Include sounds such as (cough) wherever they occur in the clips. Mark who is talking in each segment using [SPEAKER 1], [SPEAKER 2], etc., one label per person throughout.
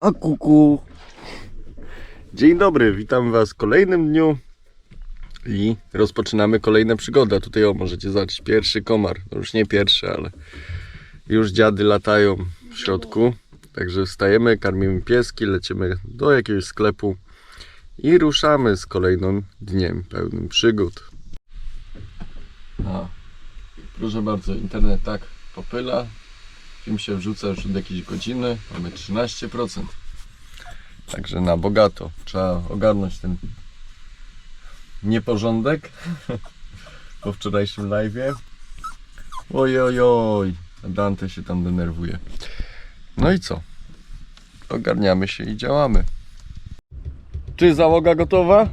[SPEAKER 1] A kuku. Dzień dobry, witam Was w kolejnym dniu i rozpoczynamy kolejne przygody. A Tutaj o, możecie zobaczyć pierwszy komar. No już nie pierwszy, ale już dziady latają w środku. Także wstajemy, karmimy pieski, lecimy do jakiegoś sklepu i ruszamy z kolejnym dniem pełnym przygód. A, proszę bardzo, internet tak popyla. Film się wrzuca już od jakiejś godziny. Mamy 13%. Także na bogato. Trzeba ogarnąć ten nieporządek (laughs) po wczorajszym live'ie. Oj, oj, oj. Dante się tam denerwuje. No i co? Ogarniamy się i działamy. Czy załoga gotowa?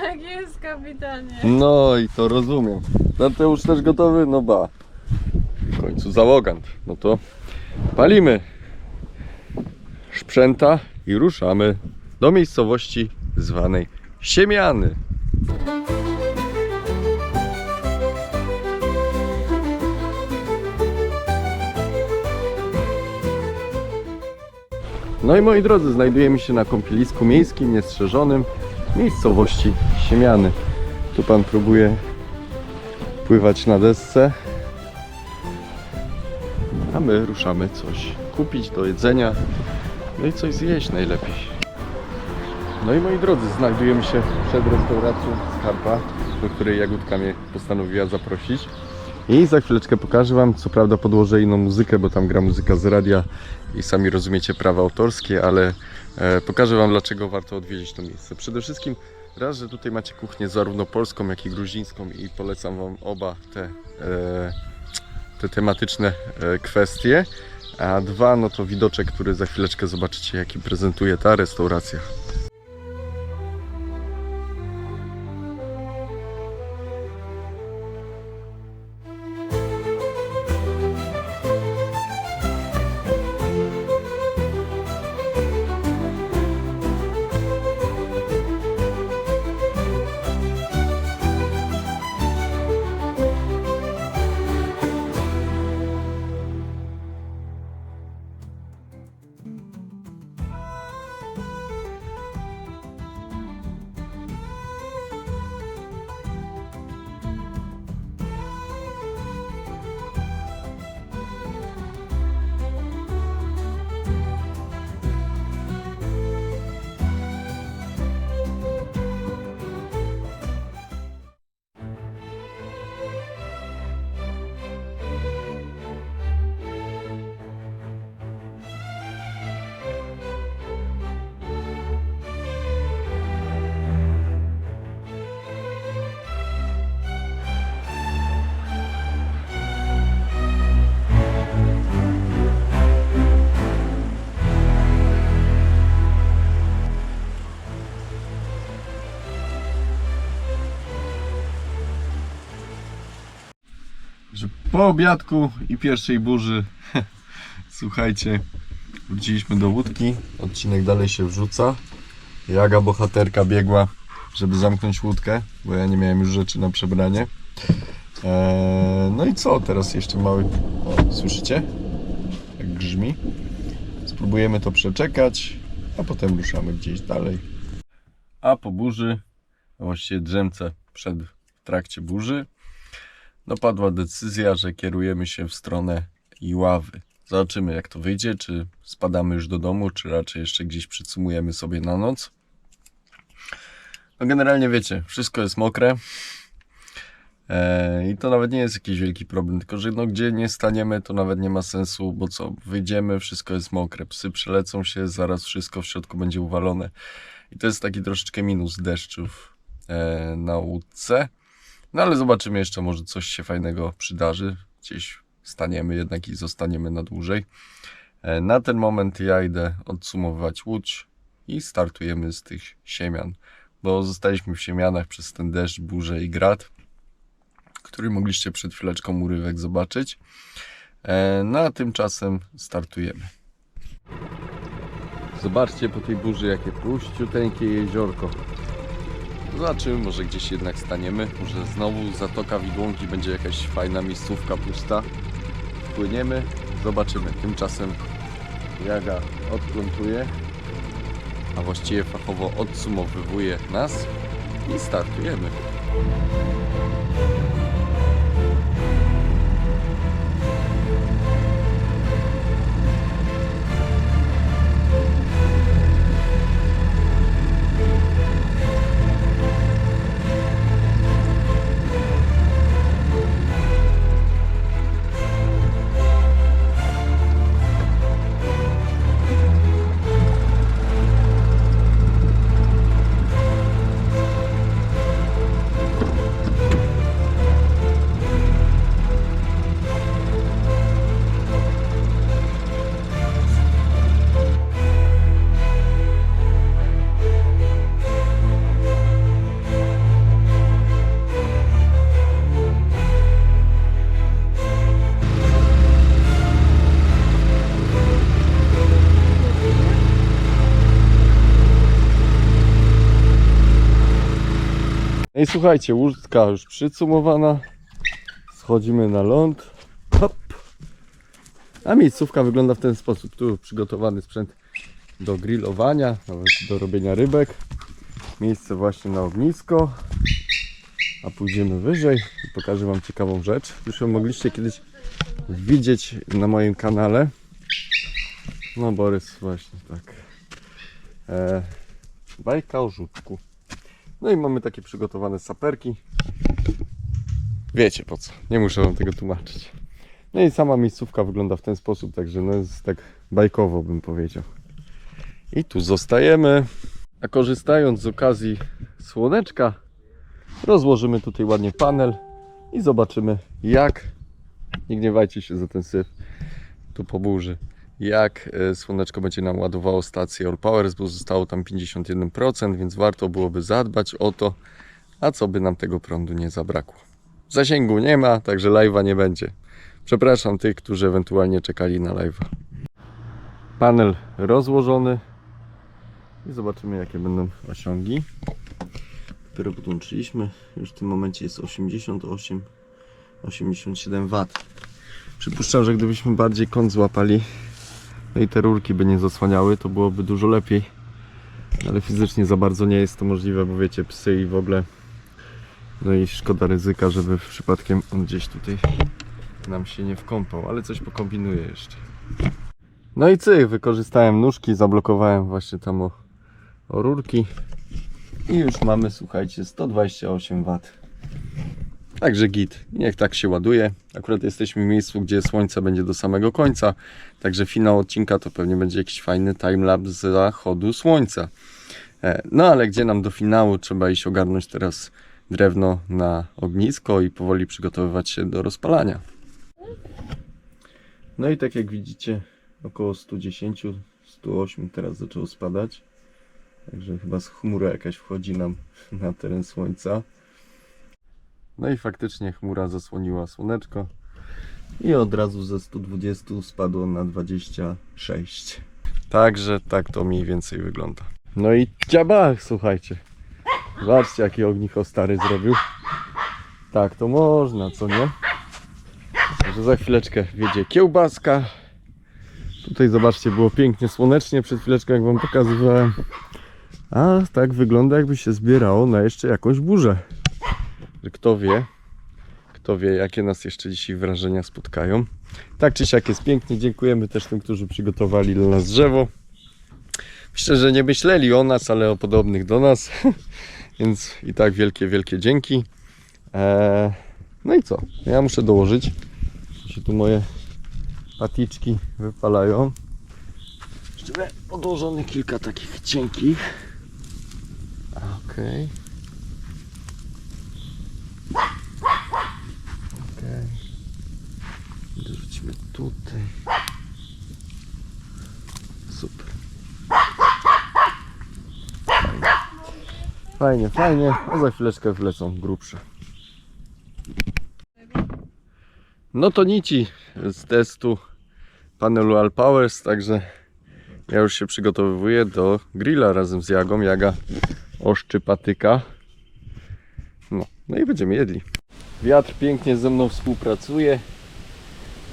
[SPEAKER 2] Tak jest, kapitanie.
[SPEAKER 1] No i to rozumiem. Danteusz też gotowy? No ba. Końcu załogant. No to palimy sprzęta i ruszamy do miejscowości zwanej Siemiany. No i moi drodzy, znajdujemy się na kąpielisku miejskim, niestrzeżonym miejscowości Siemiany. Tu pan próbuje pływać na desce. A my ruszamy coś kupić do jedzenia. No i coś zjeść najlepiej. No i moi drodzy, znajdujemy się przed restauracją Skarpa, do której Jagódka mnie postanowiła zaprosić. I za chwileczkę pokażę Wam, co prawda podłożę inną muzykę, bo tam gra muzyka z radia i sami rozumiecie prawa autorskie, ale e, pokażę Wam, dlaczego warto odwiedzić to miejsce. Przede wszystkim raz, że tutaj macie kuchnię zarówno polską, jak i gruzińską i polecam Wam oba te, e, te tematyczne e, kwestie. A dwa, no to widoczek, który za chwileczkę zobaczycie, jaki prezentuje ta restauracja. Po obiadku i pierwszej burzy, (laughs) słuchajcie, wróciliśmy do łódki. Odcinek dalej się wrzuca. Jaga bohaterka biegła, żeby zamknąć łódkę, bo ja nie miałem już rzeczy na przebranie. Eee, no i co? Teraz jeszcze mały. O, słyszycie? Jak grzmi. Spróbujemy to przeczekać, a potem ruszamy gdzieś dalej. A po burzy, właściwie drzemce przed w trakcie burzy, no padła decyzja, że kierujemy się w stronę Iławy. Zobaczymy jak to wyjdzie, czy spadamy już do domu, czy raczej jeszcze gdzieś przycumujemy sobie na noc. No generalnie wiecie, wszystko jest mokre. Eee, I to nawet nie jest jakiś wielki problem, tylko że no gdzie nie staniemy to nawet nie ma sensu, bo co, wyjdziemy, wszystko jest mokre, psy przelecą się, zaraz wszystko w środku będzie uwalone. I to jest taki troszeczkę minus deszczów e, na łódce. No ale zobaczymy jeszcze, może coś się fajnego przydarzy. Gdzieś staniemy jednak i zostaniemy na dłużej. E, Na ten moment ja idę odsumowywać łódź i startujemy z tych siemian, bo zostaliśmy w siemianach przez ten deszcz, burzę i grad, który mogliście przed chwileczką urywek zobaczyć. E, No a tymczasem startujemy. Zobaczcie po tej burzy, jakie puściuteńkie jeziorko. Zobaczymy, może gdzieś jednak staniemy. Może znowu Zatoka Widłągi będzie jakaś fajna miejscówka pusta. Płyniemy, zobaczymy. Tymczasem Jaga odplątuje, a właściwie fachowo odsumowywuje nas i startujemy. No i słuchajcie, łódka już przycumowana. Schodzimy na ląd. Hop. A miejscówka wygląda w ten sposób. Tu przygotowany sprzęt do grillowania, nawet do robienia rybek. Miejsce właśnie na ognisko. A pójdziemy wyżej i pokażę Wam ciekawą rzecz. Już ją mogliście kiedyś widzieć na moim kanale. No Borys właśnie tak. E, bajka o żółtku. No i mamy takie przygotowane saperki. Wiecie po co, nie muszę wam tego tłumaczyć. No i sama miejscówka wygląda w ten sposób, także no jest tak bajkowo bym powiedział. I tu zostajemy. A korzystając z okazji słoneczka, rozłożymy tutaj ładnie panel i zobaczymy jak, nie gniewajcie się za ten syf, tu po burzy, jak e, słoneczko będzie nam ładowało stację All Powers, bo zostało tam 51%, więc warto byłoby zadbać o to, a co by nam tego prądu nie zabrakło. Zasięgu nie ma, także live'a nie będzie. Przepraszam tych, którzy ewentualnie czekali na live'a. Panel rozłożony i zobaczymy jakie będą osiągi. Dopiero podłączyliśmy, już w tym momencie jest 88 87 W. Przypuszczam, że gdybyśmy bardziej kąt złapali, no i te rurki by nie zasłaniały, to byłoby dużo lepiej. Ale fizycznie za bardzo nie jest to możliwe, bo wiecie, psy i w ogóle. No i szkoda ryzyka, żeby przypadkiem on gdzieś tutaj nam się nie wkąpał, ale coś pokombinuję jeszcze. No i cyk, wykorzystałem nóżki, zablokowałem właśnie tam o, o rurki. I już mamy, słuchajcie, 128 W. Także git, niech tak się ładuje. Akurat jesteśmy w miejscu, gdzie słońce będzie do samego końca, także finał odcinka to pewnie będzie jakiś fajny timelapse zachodu słońca. E, No ale gdzie nam do finału trzeba iść ogarnąć teraz drewno na ognisko i powoli przygotowywać się do rozpalania. No i tak jak widzicie, około 110, 108 teraz zaczęło spadać. Także chyba z chmura jakaś wchodzi nam na teren słońca. No i faktycznie chmura zasłoniła słoneczko i od razu ze 120 spadło na 26. Także tak to mniej więcej wygląda. No i dziabach, słuchajcie. Zobaczcie jaki ognicho stary zrobił. Tak to można, co nie? Także za chwileczkę wiedzie kiełbaska. Tutaj zobaczcie, było pięknie słonecznie przed chwileczką jak wam pokazywałem. A tak wygląda jakby się zbierało na jeszcze jakąś burzę że kto wie, kto wie, jakie nas jeszcze dzisiaj wrażenia spotkają. Tak czy siak jest pięknie. Dziękujemy też tym, którzy przygotowali dla nas drzewo. Myślę, że nie myśleli o nas, ale o podobnych do nas. (laughs) Więc i tak wielkie, wielkie dzięki. Eee, no i co? Ja muszę dołożyć. Się tu moje paticzki wypalają. Jeszcze miałem odłożone kilka takich cienkich. Okej. Okej. Tutaj. Super. Fajnie. Fajnie. A za chwileczkę wlecą grubsze. No to nici z testu panelu All Powers, także ja już się przygotowuję do grilla razem z Jagą. Jaga oszczy patyka. No, no i będziemy jedli. Wiatr pięknie ze mną współpracuje,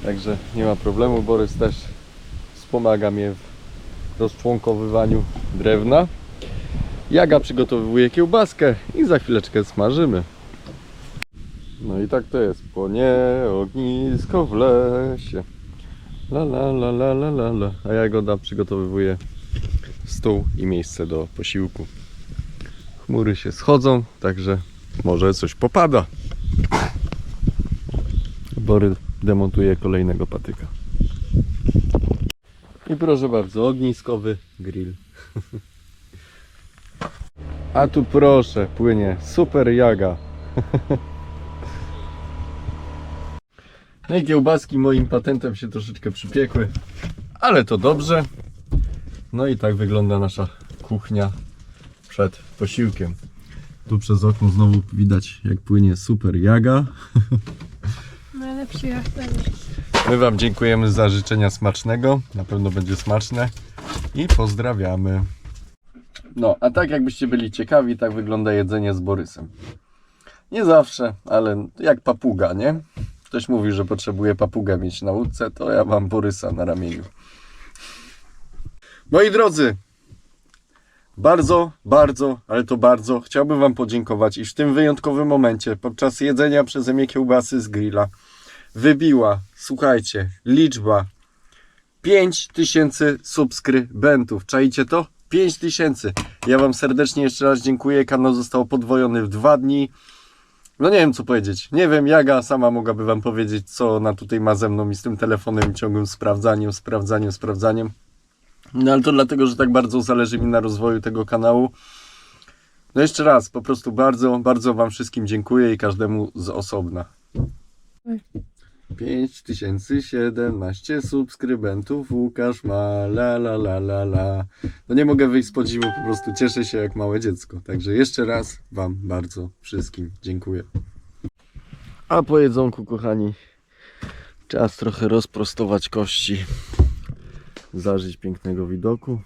[SPEAKER 1] także nie ma problemu. Borys też wspomaga mnie w rozczłonkowywaniu drewna. Jaga przygotowuje kiełbaskę i za chwileczkę smażymy. No i tak to jest. Płonie ognisko w lesie. La la la la la la la. A Jagoda przygotowywuje stół i miejsce do posiłku. Chmury się schodzą, także może coś popada. Bory demontuje kolejnego patyka. I proszę bardzo, ogniskowy grill. A tu proszę, płynie super jaga. No i kiełbaski moim patentem się troszeczkę przypiekły, ale to dobrze. No i tak wygląda nasza kuchnia przed posiłkiem. Tu przez okno znowu widać jak płynie super jaga. (laughs)
[SPEAKER 2] Najlepszy jachtowiec.
[SPEAKER 1] My Wam dziękujemy za życzenia smacznego. Na pewno będzie smaczne. I pozdrawiamy. No, a tak jakbyście byli ciekawi, tak wygląda jedzenie z Borysem. Nie zawsze, ale jak papuga, nie? Ktoś mówi, że potrzebuje papugę mieć na łódce, to ja mam Borysa na ramieniu. Moi drodzy, bardzo, bardzo, ale to bardzo chciałbym Wam podziękować, iż w tym wyjątkowym momencie, podczas jedzenia przeze mnie kiełbasy z grilla, wybiła, słuchajcie, liczba 5000 subskrybentów. Czajcie to? 5000. Ja Wam serdecznie jeszcze raz dziękuję. Kanał został podwojony w dwa dni. No nie wiem co powiedzieć. Nie wiem, Jaga sama mogłaby Wam powiedzieć, co ona tutaj ma ze mną i z tym telefonem ciągłym sprawdzaniem, sprawdzaniem, sprawdzaniem. No ale to dlatego, że tak bardzo zależy mi na rozwoju tego kanału. No jeszcze raz, po prostu bardzo, bardzo Wam wszystkim dziękuję i każdemu z osobna. 5017 subskrybentów Łukasz ma la la la la la. No nie mogę wyjść z podziwu, po prostu cieszę się jak małe dziecko. Także jeszcze raz Wam bardzo wszystkim dziękuję. A po jedzonku, kochani, czas trochę rozprostować kości, zażyć pięknego widoku.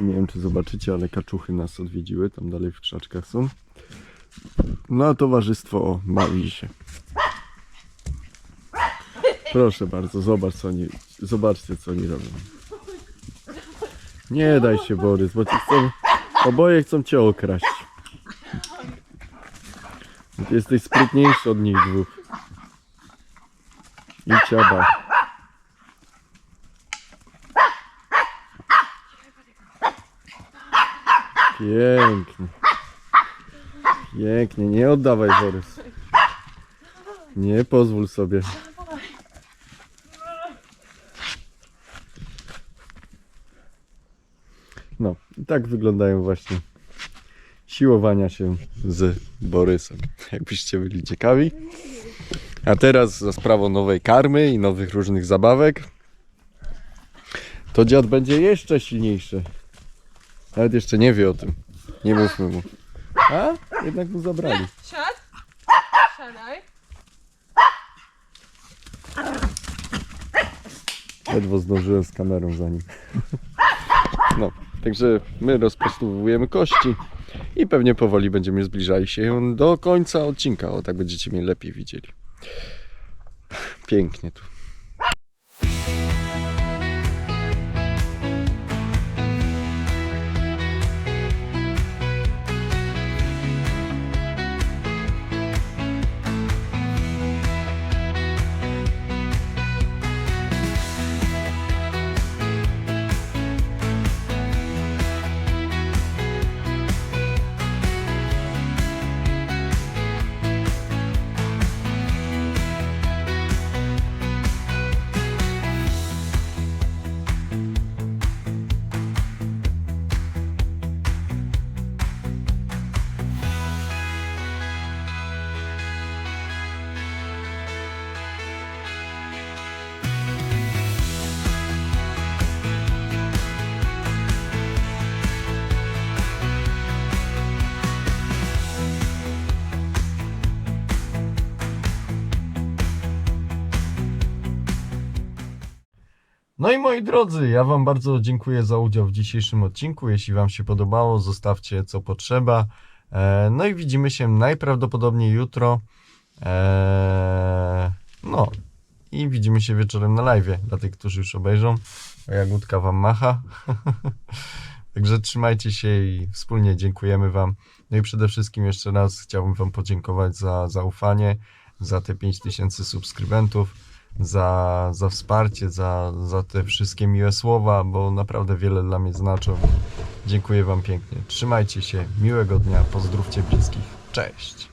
[SPEAKER 1] Nie wiem, czy zobaczycie, ale kaczuchy nas odwiedziły, tam dalej w krzaczkach są. No a towarzystwo o, bawi się. Proszę bardzo, zobacz co oni, zobaczcie co oni robią. Nie daj się Borys, bo ci chcą, oboje chcą cię okraść. Ty jesteś sprytniejszy od nich dwóch. I ciaba. Pięknie. Pięknie, nie oddawaj Borys. Nie pozwól sobie. No, i tak wyglądają właśnie siłowania się z Borysem. Jakbyście byli ciekawi. A teraz za sprawą nowej karmy i nowych różnych zabawek, to dziad będzie jeszcze silniejszy. Nawet jeszcze nie wie o tym. Nie mówmy mu. A? Jednak mu zabrali.
[SPEAKER 2] Siad. Siadaj.
[SPEAKER 1] Ledwo zdążyłem z kamerą za nim. No, także my rozprostowujemy kości i pewnie powoli będziemy zbliżali się do końca odcinka. O, tak będziecie mnie lepiej widzieli. Pięknie tu. No i moi drodzy, ja Wam bardzo dziękuję za udział w dzisiejszym odcinku. Jeśli Wam się podobało, zostawcie co potrzeba. E, No i widzimy się najprawdopodobniej jutro. E, No i widzimy się wieczorem na live dla tych, którzy już obejrzą. Jagódka Wam macha. (laughs) Także trzymajcie się i wspólnie dziękujemy Wam. No i przede wszystkim jeszcze raz chciałbym Wam podziękować za zaufanie, za te 5000 subskrybentów, za, za wsparcie, za, za te wszystkie miłe słowa, bo naprawdę wiele dla mnie znaczą. Dziękuję Wam pięknie. Trzymajcie się, miłego dnia, pozdrówcie bliskich. Cześć!